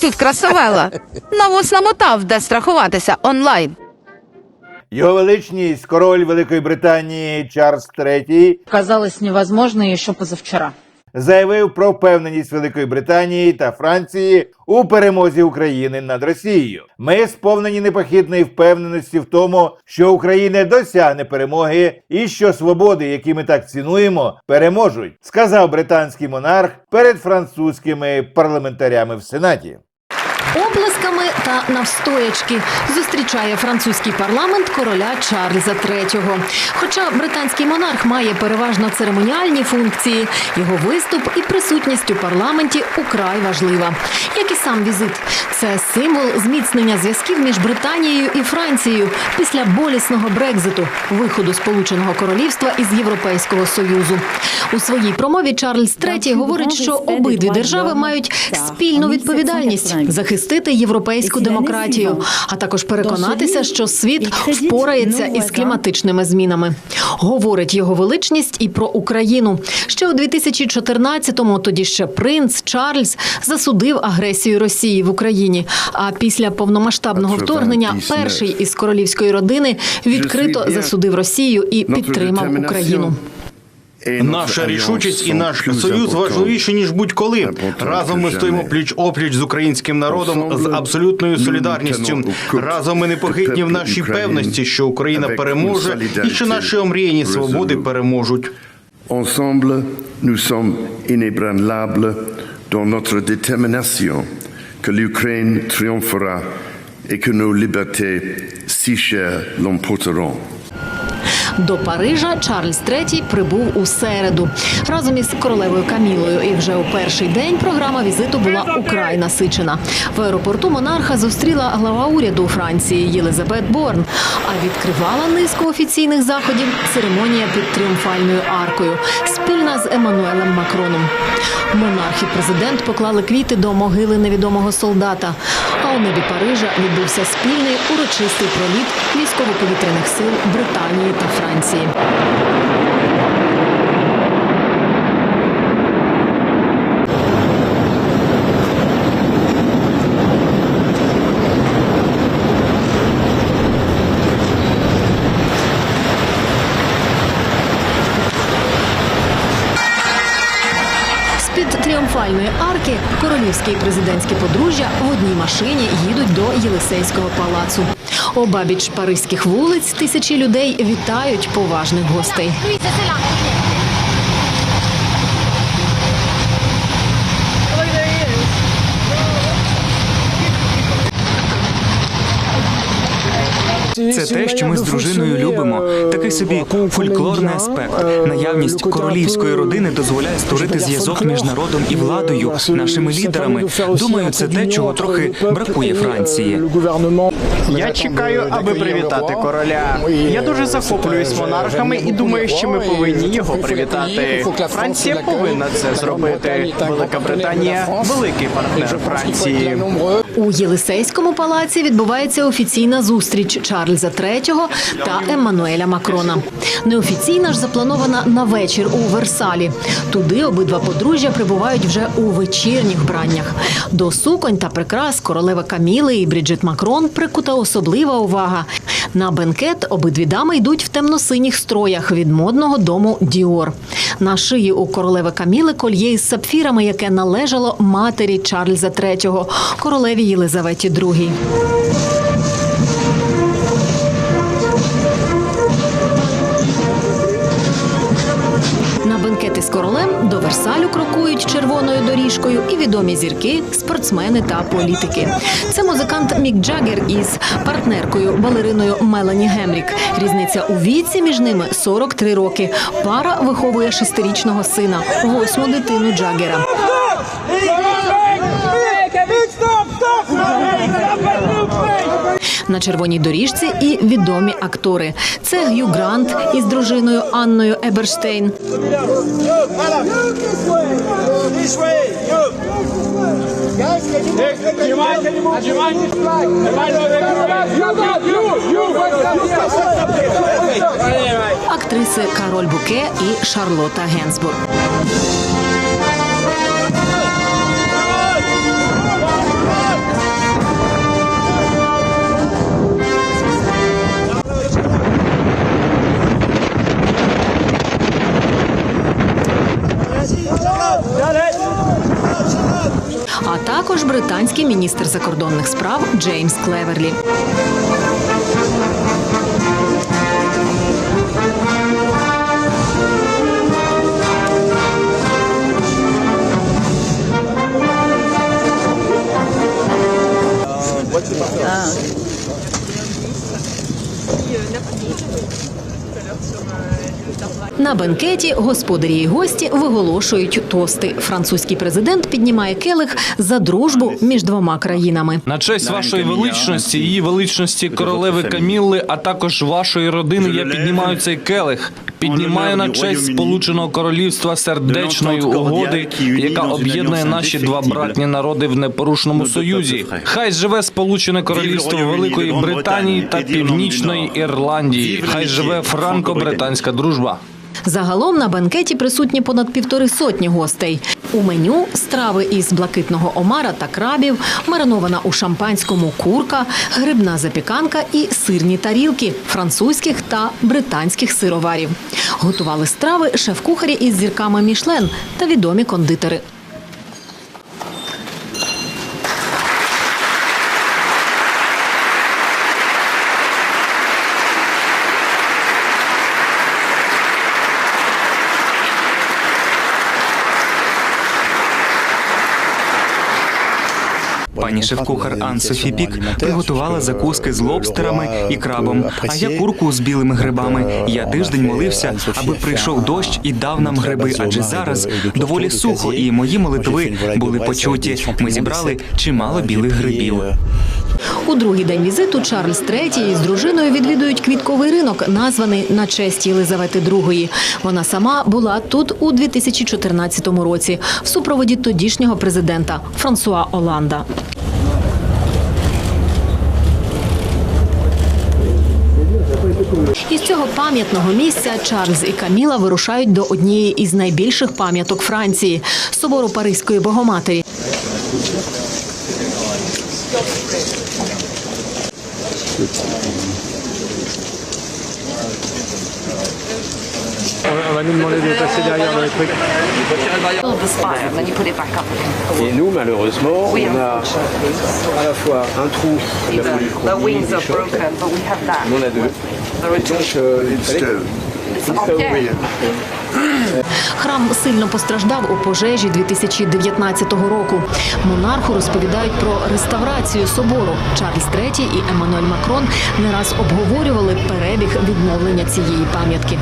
Тут красавела. Навоз намотав, де страхуватися онлайн. Його величність, король Великої Британії Чарльз III, казалось невозможно еще позавчера. Заявив про впевненість Великої Британії та Франції у перемозі України над Росією. Ми сповнені непохитної впевненості в тому, що Україна досягне перемоги і що свободи, які ми так цінуємо, переможуть, сказав британський монарх перед французькими парламентарями в Сенаті. Облесками та навстоячки зустрічає французький парламент короля Чарльза III. Хоча британський монарх має переважно церемоніальні функції, його виступ і присутність у парламенті украй важлива. Як і сам візит, це символ зміцнення зв'язків між Британією і Францією після болісного Брекзиту, виходу Сполученого Королівства із Європейського союзу. У своїй промові Чарльз III говорить, що обидві держави мають спільну відповідальність захистити європейську демократію, а також переконатися, що світ впорається із кліматичними змінами. Говорить його величність і про Україну. Ще у 2014-му тоді ще принц Чарльз засудив агресію Росії в Україні. А після повномасштабного вторгнення перший із королівської родини відкрито засудив Росію і підтримав Україну. Наша рішучість і наш союз важливіші ніж будь-коли. Разом ми стоїмо пліч опліч з українським народом з абсолютною солідарністю. Разом ми непохитні в нашій певності, що Україна переможе, і що наші омріяні свободи переможуть. Ensemble, nous sommes inébranlables dans notre détermination que l'Ukraine triomphera et que nos libertés si chères l'emporteront. До Парижа Чарльз III прибув у середу разом із королевою Камілою. І вже у перший день програма візиту була украй насичена. В аеропорту монарха зустріла глава уряду Франції Єлизабет Борн. А відкривала низку офіційних заходів церемонія під тріумфальною аркою спільна з Еммануелем Макроном. Монарх і президент поклали квіти до могили невідомого солдата. А у небі Парижа відбувся спільний урочистий проліт військово-повітряних сил Британії та Франції. Тріумфальної арки королівське і президентське подружжя в одній машині їдуть до Єлисейського палацу. Обабіч паризьких вулиць тисячі людей вітають поважних гостей. Це те, що ми з дружиною любимо. Такий собі фольклорний аспект. Наявність королівської родини дозволяє створити зв'язок між народом і владою, нашими лідерами. Думаю, це те, чого трохи бракує Франції. Я чекаю, аби привітати короля. Я дуже захоплююсь монархами і думаю, що ми повинні його привітати. Франція повинна це зробити. Велика Британія великий партнер Франції. У Єлисейському палаці відбувається офіційна зустріч Чарльза III та Еммануеля Макрона. Неофіційна ж запланована на вечір у Версалі. Туди обидва подружжя прибувають вже у вечірніх вбраннях. До суконь та прикрас королева Каміли і Бріджит Макрон прикута особлива увага. На бенкет обидві дами йдуть в темно-синіх строях від модного дому Діор. На шиї у королеви Каміли кольє із сапфірами, яке належало матері Чарльза III, королеві Єлизаветі II. На бенкети з королем до Версалю крокують червоною доріжкою і відомі зірки, спортсмени та політики. Це музикант Мік Джаггер із партнеркою балериною Мелані Гемрік. Різниця у віці між ними 43 роки. Пара виховує шестирічного сина, восьму дитину Джаггера. На червоній доріжці і відомі актори. Це Г'ю Грант із дружиною Анною Еберштейн. Актриси Кароль Буке і Шарлота Генсбург. Також британський міністр закордонних справ Джеймс Клеверлі. На бенкеті господарі і гості виголошують тости. Французький президент піднімає келих за дружбу між двома країнами. На честь вашої величності, її величності королеви Камілли, а також вашої родини, я піднімаю цей келих. Піднімаю на честь Сполученого Королівства сердечної угоди, яка об'єднує наші два братні народи в непорушному союзі. Хай живе Сполучене Королівство Великої Британії та Північної Ірландії. Хай живе франко-британська дружба. Загалом на бенкеті присутні понад півтори сотні гостей. У меню страви із блакитного омара та крабів, маринована у шампанському курка, грибна запіканка і сирні тарілки французьких та британських сироварів. Готували страви шеф-кухарі із зірками Мішлен та відомі кондитери. Пані шеф-кухар Ан Софі Пік приготувала закуски з лобстерами і крабом, а я курку з білими грибами. Я тиждень молився, аби прийшов дощ і дав нам гриби, адже зараз доволі сухо, і мої молитви були почуті. Ми зібрали чимало білих грибів. У другий день візиту Чарльз III із дружиною відвідують квітковий ринок, названий на честь Єлизавети II. Вона сама була тут у 2014 році в супроводі тодішнього президента Франсуа Оланда. Із цього пам'ятного місця Чарльз і Каміла вирушають до однієї із найбільших пам'яток Франції собору Паризької Богоматері. Et nous, malheureusement, on a à la fois un trou, la polychromie, des chocs, on a deux. Donc, euh, il fallait que- il fallait ouvrir. Храм сильно постраждав у пожежі 2019 року. Монарху розповідають про реставрацію собору. Чарльз III і Еммануель Макрон не раз обговорювали перебіг відновлення цієї пам'ятки.